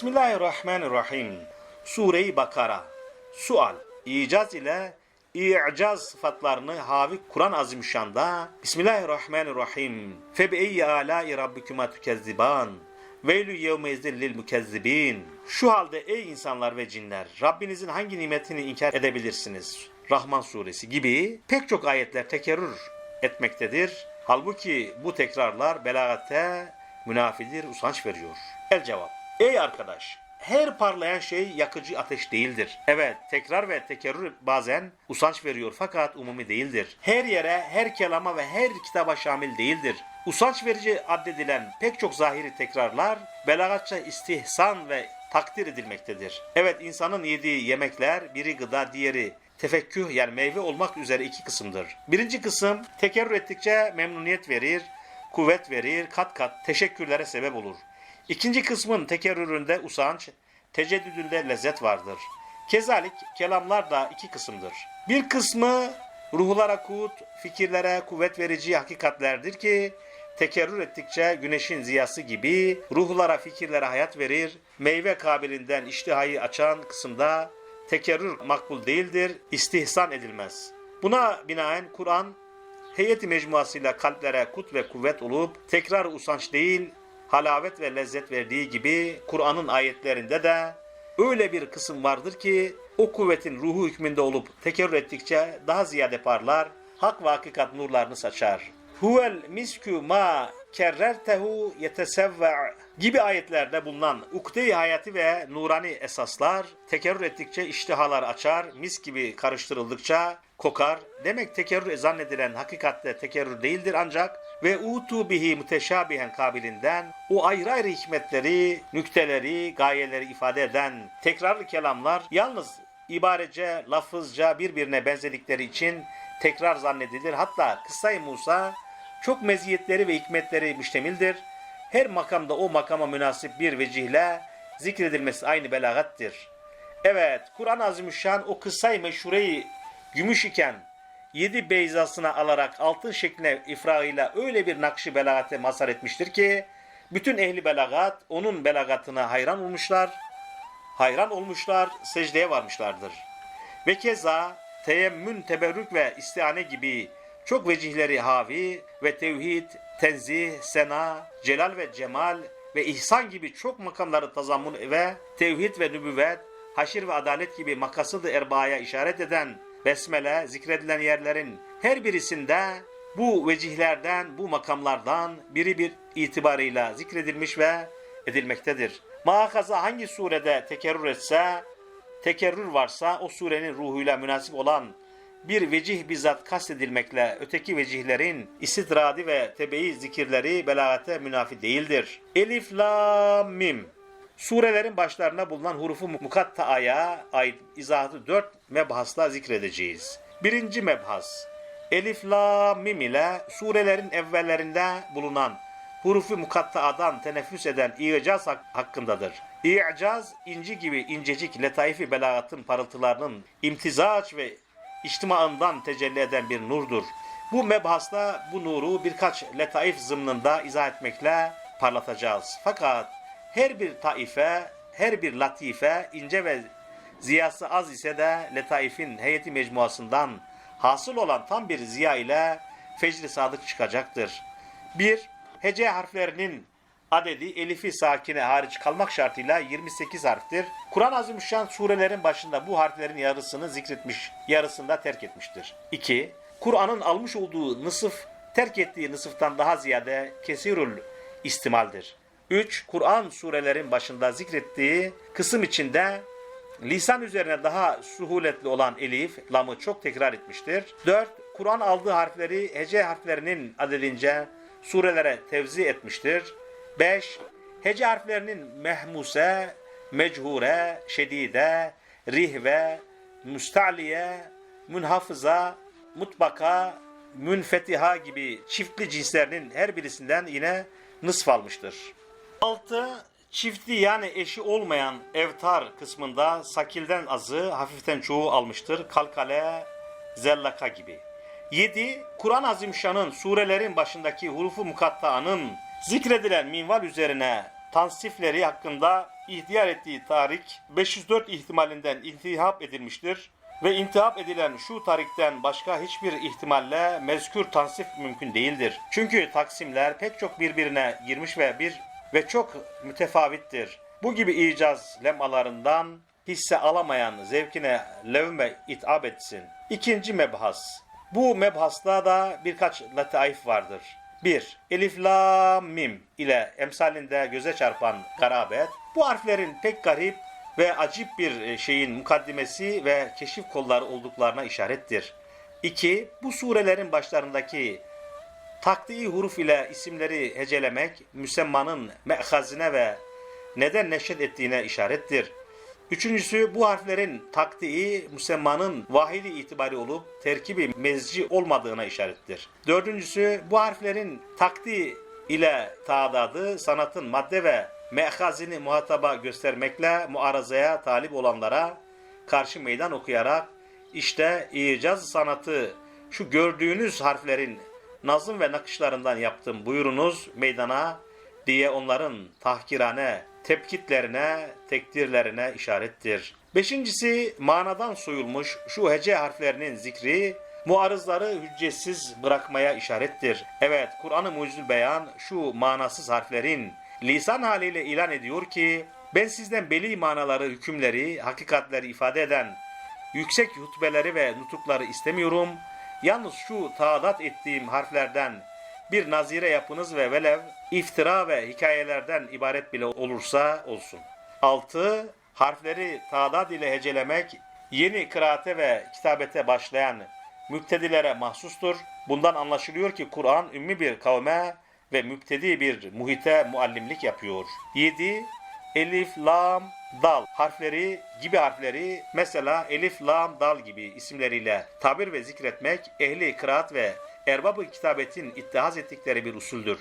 Bismillahirrahmanirrahim. Sure-i Bakara. Sual. İcaz ile i'caz sıfatlarını havi Kur'an Azimüşşan'da Bismillahirrahmanirrahim. Febeyyi alâi rabbikuma tükezziban. Veylü yevmeizin lil mükezzibin. Şu halde ey insanlar ve cinler, Rabbinizin hangi nimetini inkar edebilirsiniz? Rahman suresi gibi pek çok ayetler tekerrür etmektedir. Halbuki bu tekrarlar belagate münafidir, usanç veriyor. El cevap. Ey arkadaş, her parlayan şey yakıcı ateş değildir. Evet, tekrar ve tekerrür bazen usanç veriyor fakat umumi değildir. Her yere, her kelama ve her kitaba şamil değildir. Usanç verici addedilen pek çok zahiri tekrarlar belagatça istihsan ve takdir edilmektedir. Evet, insanın yediği yemekler biri gıda, diğeri tefekküh yani meyve olmak üzere iki kısımdır. Birinci kısım tekerrür ettikçe memnuniyet verir, kuvvet verir, kat kat teşekkürlere sebep olur. İkinci kısmın tekerrüründe usanç, teceddüdünde lezzet vardır. Kezalik kelamlar da iki kısımdır. Bir kısmı ruhlara kut, fikirlere kuvvet verici hakikatlerdir ki tekerrür ettikçe güneşin ziyası gibi ruhlara, fikirlere hayat verir. Meyve kabilinden iştihayı açan kısımda tekerrür makbul değildir, istihsan edilmez. Buna binaen Kur'an heyeti mecmuasıyla kalplere kut ve kuvvet olup tekrar usanç değil, halavet ve lezzet verdiği gibi Kur'an'ın ayetlerinde de öyle bir kısım vardır ki o kuvvetin ruhu hükmünde olup tekerrür ettikçe daha ziyade parlar, hak ve hakikat nurlarını saçar. Huvel miskü ma kerrertehu yetesevve gibi ayetlerde bulunan ukde-i hayati ve nurani esaslar tekerrür ettikçe iştihalar açar, mis gibi karıştırıldıkça kokar. Demek tekerrür zannedilen hakikatte tekerrür değildir ancak ve utu bihi müteşabihen kabilinden o ayrı ayrı hikmetleri, nükteleri, gayeleri ifade eden tekrarlı kelamlar yalnız ibarece, lafızca birbirine benzedikleri için tekrar zannedilir. Hatta kıssay Musa çok meziyetleri ve hikmetleri müştemildir. Her makamda o makama münasip bir vecihle zikredilmesi aynı belagattir. Evet, Kur'an-ı Azimüşşan o kıssay meşhureyi gümüş iken yedi beyzasına alarak altın şekline ifrağıyla öyle bir nakşi belagate mazhar etmiştir ki bütün ehli belagat onun belagatına hayran olmuşlar, hayran olmuşlar, secdeye varmışlardır. Ve keza teyemmün, teberrük ve istihane gibi çok vecihleri havi ve tevhid, tenzih, sena, celal ve cemal ve ihsan gibi çok makamları tazammun ve tevhid ve nübüvvet, haşir ve adalet gibi makasıdı erbaya işaret eden besmele zikredilen yerlerin her birisinde bu vecihlerden, bu makamlardan biri bir itibarıyla zikredilmiş ve edilmektedir. Makaza hangi surede tekerrür etse, tekerrür varsa o surenin ruhuyla münasip olan bir vecih bizzat kastedilmekle öteki vecihlerin istidradi ve tebeyi zikirleri belagate münafi değildir. Elif, la, mim. Surelerin başlarına bulunan hurufu mukatta'aya ait izahatı dört mebhasla zikredeceğiz. Birinci mebhas. Elif, la, mim ile surelerin evvellerinde bulunan hurufu mukatta'adan teneffüs eden i'caz hak- hakkındadır. İ'caz, inci gibi incecik letaifi belagatın parıltılarının imtizaç ve içtimaından tecelli eden bir nurdur. Bu mebhasta bu nuru birkaç letaif zımnında izah etmekle parlatacağız. Fakat her bir taife, her bir latife ince ve ziyası az ise de letaifin heyeti mecmuasından hasıl olan tam bir ziya ile fecri sadık çıkacaktır. 1. Hece harflerinin adedi elifi sakine hariç kalmak şartıyla 28 harftir. Kur'an-ı Azimüşşan surelerin başında bu harflerin yarısını zikretmiş, yarısında terk etmiştir. 2. Kur'an'ın almış olduğu nısıf, terk ettiği nısıftan daha ziyade kesirül istimaldir. 3. Kur'an surelerin başında zikrettiği kısım içinde lisan üzerine daha suhuletli olan elif, lamı çok tekrar etmiştir. 4. Kur'an aldığı harfleri hece harflerinin adedince surelere tevzi etmiştir. 5. Hece harflerinin mehmuse, mechuure, şedide, rihve, müsta'liye, münhafıza, mutbaka, münfetiha gibi çiftli cinslerinin her birisinden yine nısf almıştır. 6. Çifti yani eşi olmayan evtar kısmında sakilden azı, hafiften çoğu almıştır. Kalkale, zellaka gibi. 7. Kur'an-ı Azimşan'ın surelerin başındaki hurufu mukatta'nın zikredilen minval üzerine tansifleri hakkında ihtiyar ettiği tarih 504 ihtimalinden intihap edilmiştir ve intihap edilen şu tarihten başka hiçbir ihtimalle mezkür tansif mümkün değildir. Çünkü taksimler pek çok birbirine girmiş ve bir ve çok mütefavittir. Bu gibi icaz lemalarından hisse alamayan zevkine levme itap etsin. İkinci mebhas. Bu mebhasta da birkaç lataif vardır. 1. Elif, la, mim ile emsalinde göze çarpan garabet. Bu harflerin pek garip ve acip bir şeyin mukaddimesi ve keşif kolları olduklarına işarettir. 2. Bu surelerin başlarındaki takdii huruf ile isimleri hecelemek müsemmanın me'hazine ve neden neşet ettiğine işarettir. Üçüncüsü bu harflerin takdii müsemmanın vahidi itibari olup terkibi mezci olmadığına işarettir. Dördüncüsü bu harflerin takdi ile tadadı sanatın madde ve me'hazini muhataba göstermekle muarazaya talip olanlara karşı meydan okuyarak işte icaz sanatı şu gördüğünüz harflerin nazım ve nakışlarından yaptım buyurunuz meydana diye onların tahkirane tepkitlerine, tekdirlerine işarettir. Beşincisi manadan soyulmuş şu hece harflerinin zikri muarızları hüccetsiz bırakmaya işarettir. Evet Kur'an-ı Mucizül Beyan şu manasız harflerin lisan haliyle ilan ediyor ki ben sizden beli manaları, hükümleri, hakikatleri ifade eden yüksek hutbeleri ve nutukları istemiyorum. Yalnız şu taadat ettiğim harflerden bir nazire yapınız ve velev iftira ve hikayelerden ibaret bile olursa olsun. 6. Harfleri taadat ile hecelemek yeni kıraate ve kitabete başlayan müptedilere mahsustur. Bundan anlaşılıyor ki Kur'an ümmi bir kavme ve müptedi bir muhite muallimlik yapıyor. 7. Elif, lam, dal harfleri gibi harfleri mesela elif, lam, dal gibi isimleriyle tabir ve zikretmek ehli kıraat ve erbab-ı kitabetin ittihaz ettikleri bir usuldür.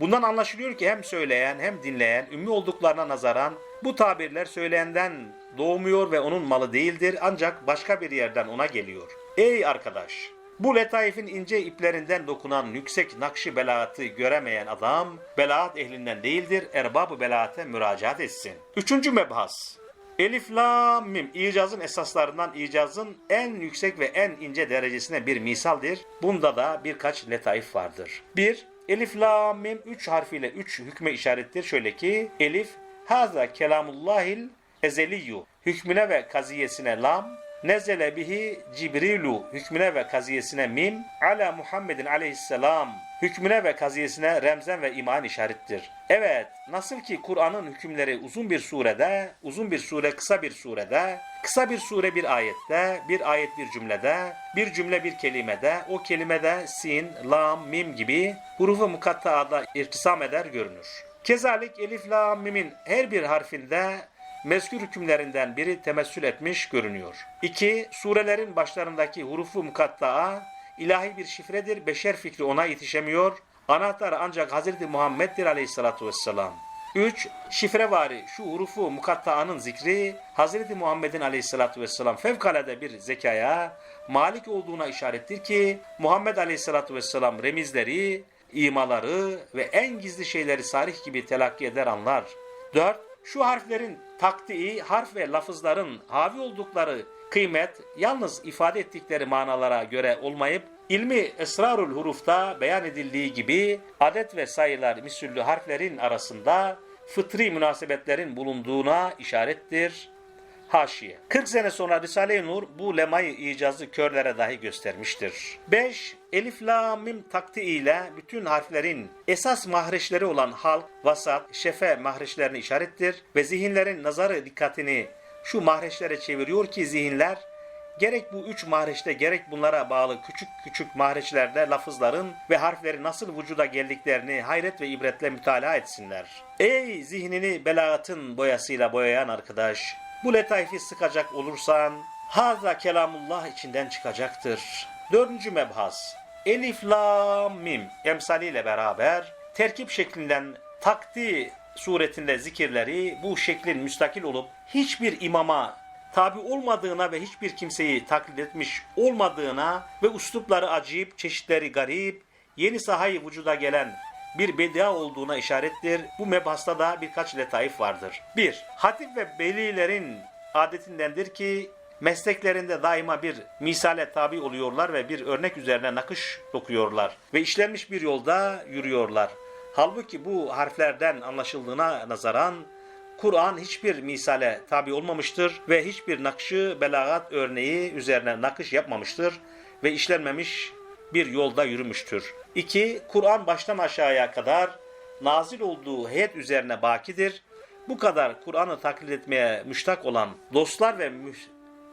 Bundan anlaşılıyor ki hem söyleyen hem dinleyen ümmi olduklarına nazaran bu tabirler söyleyenden doğmuyor ve onun malı değildir ancak başka bir yerden ona geliyor. Ey arkadaş! Bu letaifin ince iplerinden dokunan yüksek nakşi belaatı göremeyen adam, belaat ehlinden değildir, erbab-ı belaate müracaat etsin. Üçüncü mebhas. Elif, la, mim, icazın esaslarından icazın en yüksek ve en ince derecesine bir misaldir. Bunda da birkaç letaif vardır. 1. Elif, la, mim, üç harfiyle üç hükme işarettir. Şöyle ki, Elif, haza kelamullahil ezeliyyu, hükmüne ve kaziyesine lam, nezele bihi Cibrilu hükmüne ve kaziyesine mim ala Muhammedin aleyhisselam hükmüne ve kaziyesine remzen ve iman işarettir. Evet nasıl ki Kur'an'ın hükümleri uzun bir surede, uzun bir sure kısa bir surede, kısa bir sure bir ayette, bir ayet bir cümlede, bir cümle bir kelimede, o kelimede sin, lam, mim gibi hurufu mukattaada irtisam eder görünür. Kezalik elif, lam, mimin her bir harfinde mezkür hükümlerinden biri temessül etmiş görünüyor. 2. Surelerin başlarındaki hurufu mukattaa ilahi bir şifredir. Beşer fikri ona yetişemiyor. Anahtar ancak Hazreti Muhammed'dir aleyhissalatu vesselam. 3. Şifrevari şu hurufu mukattaanın zikri Hazreti Muhammed'in aleyhissalatu vesselam fevkalade bir zekaya malik olduğuna işarettir ki Muhammed aleyhissalatu vesselam remizleri, imaları ve en gizli şeyleri sarih gibi telakki eder anlar. 4. Şu harflerin taktiği, harf ve lafızların havi oldukları kıymet yalnız ifade ettikleri manalara göre olmayıp ilmi esrarul hurufta beyan edildiği gibi adet ve sayılar misüllü harflerin arasında fıtri münasebetlerin bulunduğuna işarettir. Haşiye. 40 sene sonra Risale-i Nur bu lemayı icazı körlere dahi göstermiştir. 5. Elif, la, mim takti ile bütün harflerin esas mahreçleri olan halk, vasat, şefe mahreçlerini işarettir ve zihinlerin nazarı dikkatini şu mahreçlere çeviriyor ki zihinler gerek bu üç mahreçte gerek bunlara bağlı küçük küçük mahreçlerde lafızların ve harflerin nasıl vücuda geldiklerini hayret ve ibretle mütalaa etsinler. Ey zihnini belaatın boyasıyla boyayan arkadaş! Bu letaifi sıkacak olursan haza kelamullah içinden çıkacaktır. Dördüncü mebhas. Elif, la, mim emsaliyle beraber terkip şeklinden takdi suretinde zikirleri bu şeklin müstakil olup hiçbir imama tabi olmadığına ve hiçbir kimseyi taklit etmiş olmadığına ve uslupları acayip, çeşitleri garip, yeni sahayı vücuda gelen bir bedia olduğuna işarettir. Bu mebhasta da birkaç letaif vardır. 1. Hatip ve velilerin adetindendir ki mesleklerinde daima bir misale tabi oluyorlar ve bir örnek üzerine nakış dokuyorlar ve işlenmiş bir yolda yürüyorlar. Halbuki bu harflerden anlaşıldığına nazaran Kur'an hiçbir misale tabi olmamıştır ve hiçbir nakşı belagat örneği üzerine nakış yapmamıştır ve işlenmemiş bir yolda yürümüştür. 2. Kur'an baştan aşağıya kadar nazil olduğu heyet üzerine bakidir. Bu kadar Kur'an'ı taklit etmeye müştak olan dostlar ve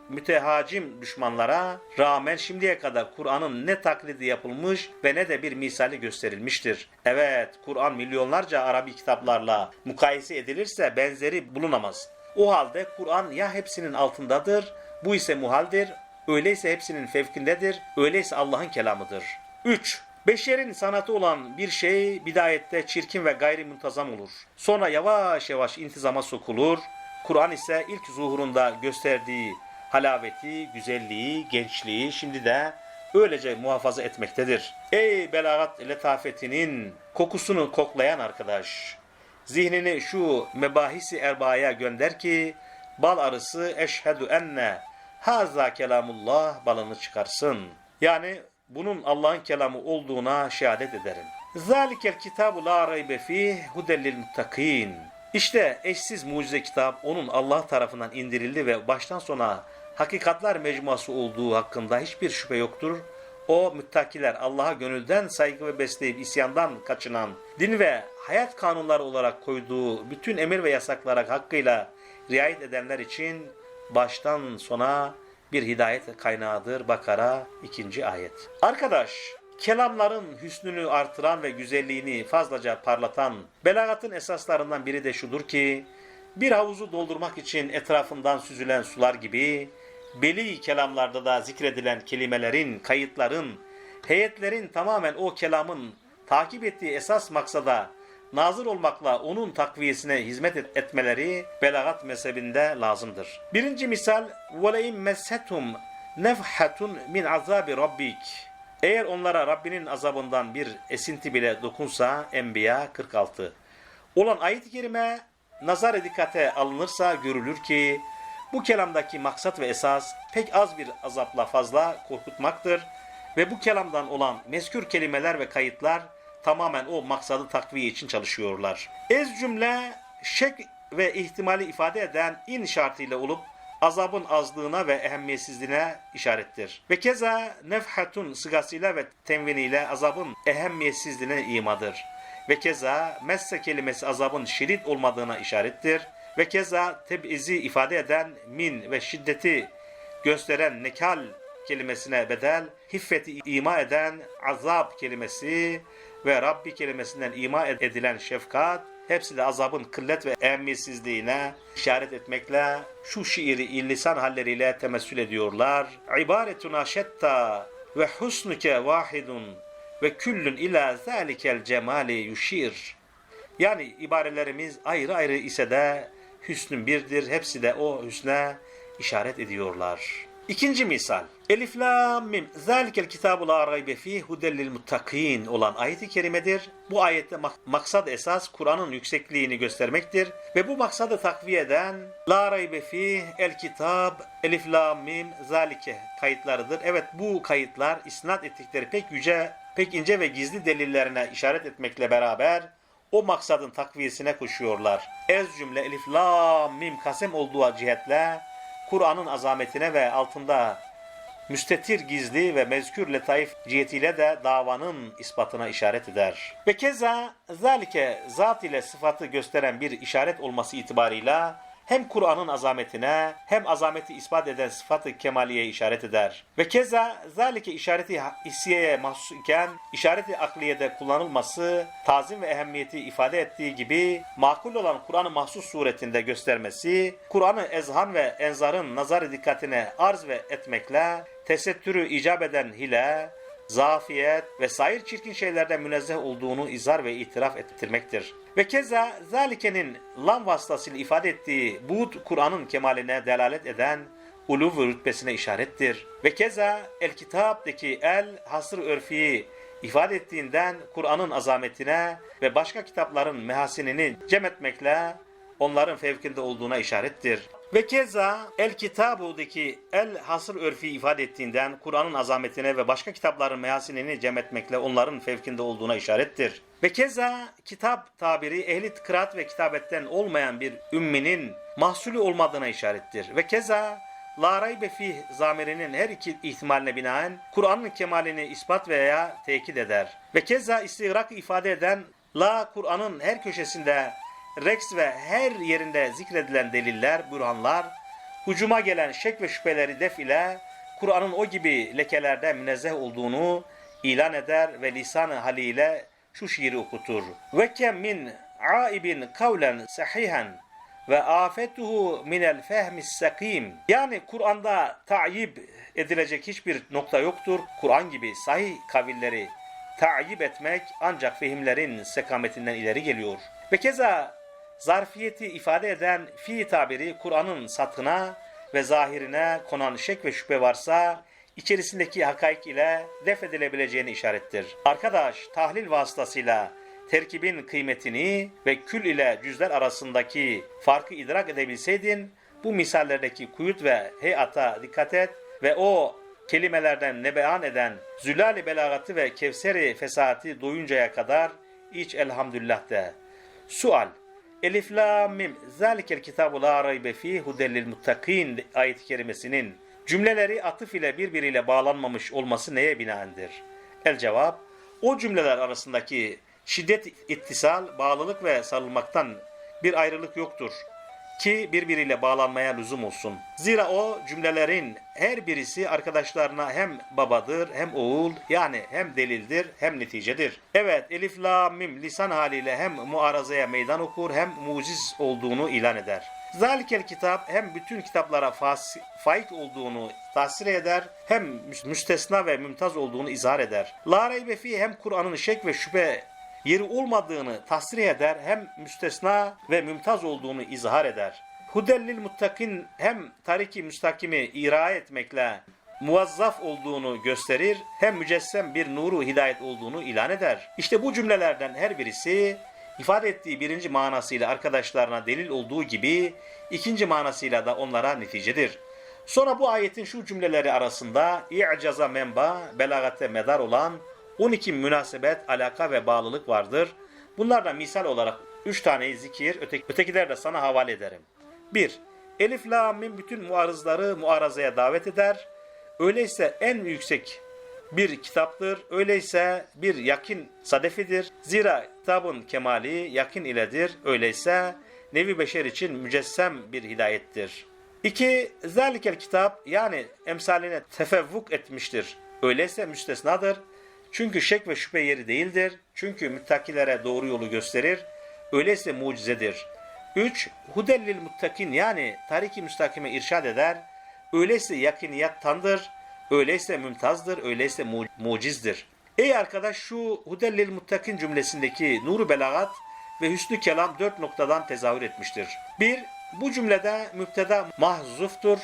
mütehacim düşmanlara rağmen şimdiye kadar Kur'an'ın ne taklidi yapılmış ve ne de bir misali gösterilmiştir. Evet, Kur'an milyonlarca Arabi kitaplarla mukayese edilirse benzeri bulunamaz. O halde Kur'an ya hepsinin altındadır, bu ise muhaldir, öyleyse hepsinin fevkindedir, öyleyse Allah'ın kelamıdır. 3. Beşerin sanatı olan bir şey bidayette çirkin ve gayri muntazam olur. Sonra yavaş yavaş intizama sokulur. Kur'an ise ilk zuhurunda gösterdiği halaveti, güzelliği, gençliği şimdi de öylece muhafaza etmektedir. Ey belagat letafetinin kokusunu koklayan arkadaş! Zihnini şu mebahisi erbaya gönder ki bal arısı eşhedü enne haza kelamullah balını çıkarsın. Yani bunun Allah'ın kelamı olduğuna şehadet ederim. Zalikel kitabu la raybe fih hudellil muttakin. İşte eşsiz mucize kitap onun Allah tarafından indirildi ve baştan sona hakikatler mecmuası olduğu hakkında hiçbir şüphe yoktur. O müttakiler Allah'a gönülden saygı ve besleyip isyandan kaçınan, din ve hayat kanunları olarak koyduğu bütün emir ve yasaklara hakkıyla riayet edenler için baştan sona bir hidayet kaynağıdır. Bakara 2. ayet. Arkadaş, kelamların hüsnünü artıran ve güzelliğini fazlaca parlatan belagatın esaslarından biri de şudur ki, bir havuzu doldurmak için etrafından süzülen sular gibi, beli kelamlarda da zikredilen kelimelerin, kayıtların, heyetlerin tamamen o kelamın takip ettiği esas maksada nazır olmakla onun takviyesine hizmet et- etmeleri belagat mezhebinde lazımdır. Birinci misal وَلَاِنْ مَسَّتُمْ نَفْحَةٌ min azabi rabbik. Eğer onlara Rabbinin azabından bir esinti bile dokunsa Enbiya 46. Olan ayet-i kerime nazar dikkate alınırsa görülür ki bu kelamdaki maksat ve esas pek az bir azapla fazla korkutmaktır ve bu kelamdan olan mezkür kelimeler ve kayıtlar tamamen o maksadı takviye için çalışıyorlar. Ez cümle şek ve ihtimali ifade eden in şartıyla olup azabın azlığına ve ehemmiyetsizliğine işarettir. Ve keza nefhatun sıgasıyla ve tenviniyle azabın ehemmiyetsizliğine imadır. Ve keza messe kelimesi azabın şiddet olmadığına işarettir. Ve keza teb'izi ifade eden min ve şiddeti gösteren nekal kelimesine bedel, hiffeti ima eden azap kelimesi ve Rabbi kelimesinden ima edilen şefkat, hepsi de azabın kıllet ve ehemmiyetsizliğine işaret etmekle şu şiiri illisan halleriyle temessül ediyorlar. İbaretuna şetta ve husnuke vahidun ve küllün ila zalikel cemali yuşir. Yani ibarelerimiz ayrı ayrı ise de hüsnün birdir. Hepsi de o hüsne işaret ediyorlar. İkinci misal. Elif lam mim. Zalikel kitabu la raybe fih hudellil muttakin olan ayeti kerimedir. Bu ayette mak- maksad esas Kur'an'ın yüksekliğini göstermektir ve bu maksadı takviye eden la raybe fih el kitab elif lam mim zalike kayıtlarıdır. Evet bu kayıtlar isnat ettikleri pek yüce, pek ince ve gizli delillerine işaret etmekle beraber o maksadın takviyesine koşuyorlar. Ez cümle elif lam mim kasem olduğu cihetle Kur'an'ın azametine ve altında müstetir gizli ve mezkür letaif cihetiyle de davanın ispatına işaret eder. Ve keza zalike zat ile sıfatı gösteren bir işaret olması itibarıyla hem Kur'an'ın azametine hem azameti ispat eden sıfatı kemaliye işaret eder. Ve keza zalike işareti hissiyeye mahsus iken işareti akliyede kullanılması tazim ve ehemmiyeti ifade ettiği gibi makul olan Kur'an'ı mahsus suretinde göstermesi, Kur'an'ı ezhan ve enzarın nazar dikkatine arz ve etmekle tesettürü icap eden hile, zafiyet ve sair çirkin şeylerden münezzeh olduğunu izhar ve itiraf ettirmektir. Ve keza zalikenin lam vasıtasıyla ifade ettiği buğd Kur'an'ın kemaline delalet eden uluv rütbesine işarettir. Ve keza el kitaptaki el hasır örfi ifade ettiğinden Kur'an'ın azametine ve başka kitapların mehasinini cem etmekle onların fevkinde olduğuna işarettir. Ve keza el kitabudaki el hasır örfi ifade ettiğinden Kur'an'ın azametine ve başka kitapların mehasinini cem etmekle onların fevkinde olduğuna işarettir. Ve keza kitap tabiri ehli kıraat ve kitabetten olmayan bir ümminin mahsulü olmadığına işarettir. Ve keza La raybe fih zamirinin her iki ihtimaline binaen Kur'an'ın kemalini ispat veya tekit eder. Ve keza istigrak ifade eden La Kur'an'ın her köşesinde Rex ve her yerinde zikredilen deliller, bürhanlar, hucuma gelen şek ve şüpheleri def ile Kur'an'ın o gibi lekelerden münezzeh olduğunu ilan eder ve lisan-ı haliyle şu şiiri okutur. Ve kem min aibin kavlen sahihan ve afetuhu minel fehmis sakim. Yani Kur'an'da ta'yip edilecek hiçbir nokta yoktur. Kur'an gibi sahih kavilleri ta'yip etmek ancak fehimlerin sekametinden ileri geliyor. Ve keza zarfiyeti ifade eden fi tabiri Kur'an'ın satına ve zahirine konan şek ve şüphe varsa içerisindeki hakaik ile def edilebileceğini işarettir. Arkadaş tahlil vasıtasıyla terkibin kıymetini ve kül ile cüzler arasındaki farkı idrak edebilseydin bu misallerdeki kuyut ve heyata dikkat et ve o kelimelerden nebean eden zülali belagatı ve kevseri fesahati doyuncaya kadar iç elhamdülillah de. Sual Elif la mim zalikel kitabu la raybe fi hudellil muttakin ayet-i kerimesinin cümleleri atıf ile birbiriyle bağlanmamış olması neye binaendir? El cevap o cümleler arasındaki şiddet ittisal, bağlılık ve sarılmaktan bir ayrılık yoktur ki birbiriyle bağlanmaya lüzum olsun. Zira o cümlelerin her birisi arkadaşlarına hem babadır hem oğul yani hem delildir hem neticedir. Evet elif la mim lisan haliyle hem muarazaya meydan okur hem muciz olduğunu ilan eder. Zalikel kitap hem bütün kitaplara fas, faik olduğunu tahsir eder hem müstesna ve mümtaz olduğunu izhar eder. La reybe fi hem Kur'an'ın şek ve şüphe yeri olmadığını tasrih eder hem müstesna ve mümtaz olduğunu izhar eder. Hudellil muttakin hem tariki müstakimi ira etmekle muvazzaf olduğunu gösterir hem mücessem bir nuru hidayet olduğunu ilan eder. İşte bu cümlelerden her birisi ifade ettiği birinci manasıyla arkadaşlarına delil olduğu gibi ikinci manasıyla da onlara neticedir. Sonra bu ayetin şu cümleleri arasında i'caza menba, belagate medar olan 12 münasebet, alaka ve bağlılık vardır. Bunlardan misal olarak 3 taneyi zikir, öteki, ötekileri de sana havale ederim. 1. Elif, la, mim bütün muarızları muarazaya davet eder. Öyleyse en yüksek bir kitaptır. Öyleyse bir yakin sadefidir. Zira kitabın kemali yakin iledir. Öyleyse nevi beşer için mücessem bir hidayettir. 2. Zalikel kitap yani emsaline tefevvuk etmiştir. Öyleyse müstesnadır. Çünkü şek ve şüphe yeri değildir. Çünkü müttakilere doğru yolu gösterir. Öyleyse mucizedir. 3. Hudellil muttakin yani tariki müstakime irşad eder. Öyleyse yakiniyattandır. Öyleyse mümtazdır. Öyleyse mu mucizdir. Ey arkadaş şu hudellil muttakin cümlesindeki nuru belagat ve hüsnü kelam dört noktadan tezahür etmiştir. 1. Bu cümlede müpteda mahzuftur.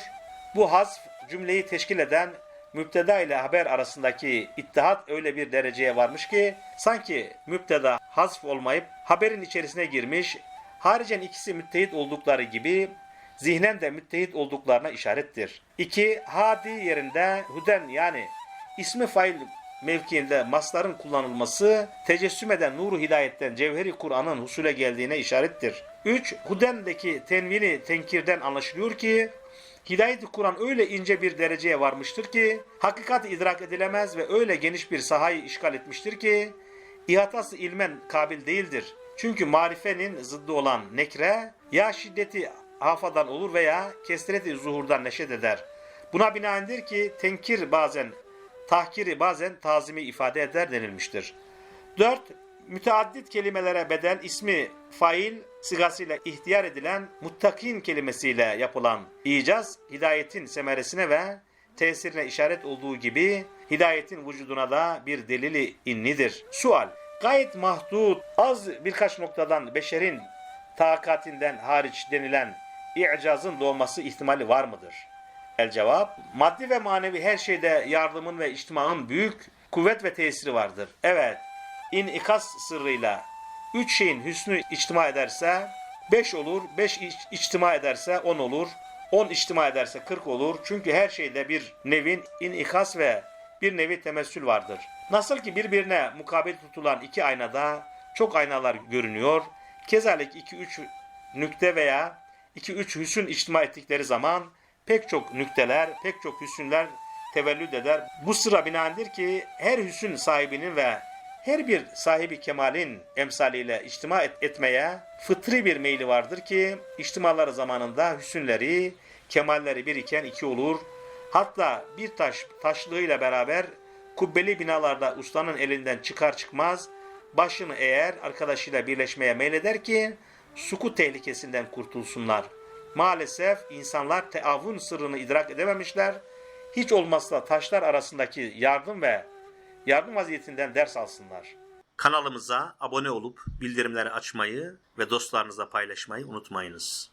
Bu hasf cümleyi teşkil eden müpteda ile haber arasındaki ittihat öyle bir dereceye varmış ki sanki müpteda hasf olmayıp haberin içerisine girmiş, haricen ikisi müttehit oldukları gibi zihnen de müttehit olduklarına işarettir. 2. Hadi yerinde huden yani ismi fail mevkiinde masların kullanılması tecessüm eden nuru hidayetten cevheri Kur'an'ın husule geldiğine işarettir. 3. Hudendeki tenvini tenkirden anlaşılıyor ki Hidayet-i Kur'an öyle ince bir dereceye varmıştır ki, hakikat idrak edilemez ve öyle geniş bir sahayı işgal etmiştir ki, ihatası ilmen kabil değildir. Çünkü marifenin zıddı olan nekre, ya şiddeti hafadan olur veya kesreti zuhurdan neşet eder. Buna binaendir ki tenkir bazen, tahkiri bazen tazimi ifade eder denilmiştir. 4 müteaddit kelimelere bedel ismi fail sigasıyla ihtiyar edilen muttakin kelimesiyle yapılan icaz hidayetin semeresine ve tesirine işaret olduğu gibi hidayetin vücuduna da bir delili innidir. Sual Gayet mahdut, az birkaç noktadan beşerin takatinden hariç denilen i'cazın doğması ihtimali var mıdır? El cevap, maddi ve manevi her şeyde yardımın ve içtimaın büyük kuvvet ve tesiri vardır. Evet, inikas sırrıyla üç şeyin hüsnü içtima ederse 5 olur, 5 içtima ederse 10 olur, 10 içtima ederse 40 olur. Çünkü her şeyde bir nevin inikas ve bir nevi temessül vardır. Nasıl ki birbirine mukabil tutulan iki aynada çok aynalar görünüyor. Kezalik 2-3 nükte veya 2-3 hüsün içtima ettikleri zaman pek çok nükteler, pek çok hüsünler tevellüd eder. Bu sıra binaendir ki her hüsün sahibinin ve her bir sahibi kemalin emsaliyle içtima et- etmeye fıtri bir meyli vardır ki içtimaları zamanında hüsünleri, kemalleri bir iken iki olur. Hatta bir taş taşlığıyla beraber kubbeli binalarda ustanın elinden çıkar çıkmaz başını eğer arkadaşıyla birleşmeye meyleder ki sukut tehlikesinden kurtulsunlar. Maalesef insanlar teavun sırrını idrak edememişler. Hiç olmazsa taşlar arasındaki yardım ve yardım vaziyetinden ders alsınlar. Kanalımıza abone olup bildirimleri açmayı ve dostlarınızla paylaşmayı unutmayınız.